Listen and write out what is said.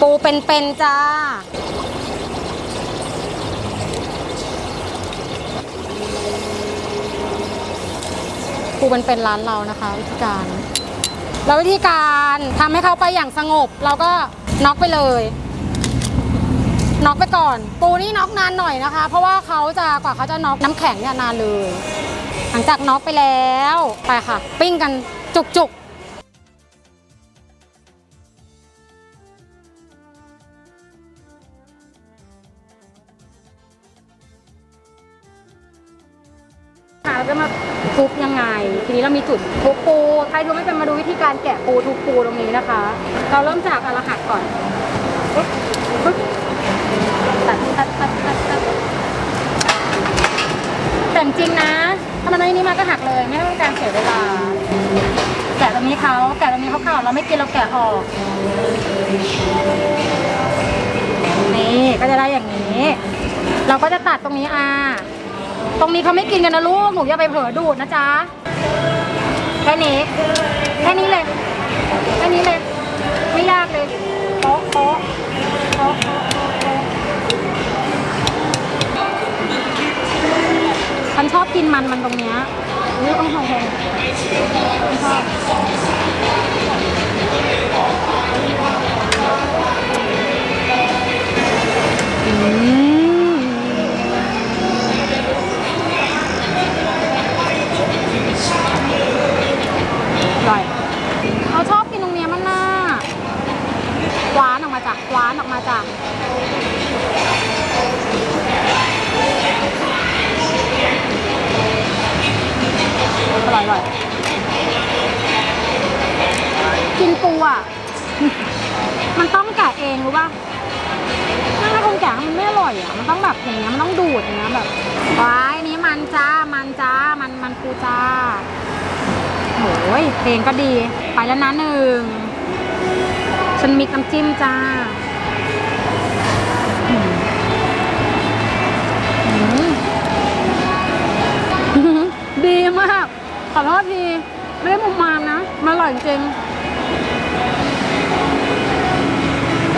ปูเป็นๆจ้า ปูเป็นๆร้านเรานะคะวิธีการ แล้ววิธีการทำให้เขาไปอย่างสงบ เราก็น็อกไปเลยน็อกไปก่อน ปูนี่น็อกนานหน่อยนะคะ เพราะว่าเขาจะกว่าเขาจะน็อกน้ำแข็งเนี่ยนานเลย หลังจากน็อกไปแล้ว ไปค่ะ ปิ้งกันจุกๆ จะมาทุบยังไง ทีนี้เรามีจุดทุบปู ใครดูไม่เป็นมาดูวิธีการแกะปูทุบปูตรงนี้นะคะ เราเริ่มจากอารหัดก่อนปึ๊บปึ๊บตัดตัดตัดตัดตัดแต่จริงนะถ้ามันไม่นี่มาก็หักเลย ไม่ต้องการเสียเวลา แกะตรงนี้เขาแกะตรงนี้เขาข่าวเราไม่กินเราแกะออก นี่ก็จะได้อย่างนี้ เราก็จะตัดตรงนี้อ่า ตรงนี้เขาไม่กินกันนะลูก หนูอย่าไปเผลอดูดนะจ๊ะ แค่นี้ แค่นี้เลย แค่นี้เลย ไม่ยากเลยโป๊ะโป๊ะโป๊ะโป๊ะโป๊ะฉันชอบกินมันมันตรงเนี้ยนี่ต้องหอย ร่อยอร่อยกินปูอะ มันต้องแกะเองรู้ป่ะถ้าคนแกะมันไม่อร่อยอะ มันต้องแบบอย่างเงี้ย มันต้องดูดอย่างเงี้ยแบบว้ายนนี้มันจ้า มันจ้า มันมันปูจ้าโอ้ยเพลงก็ดี ไปแล้วนะหนึ่ง ฉันมีน้ำจิ้มจ้า ขอโทษที ไม่ได้มุมมามนะ มาอร่อยจริง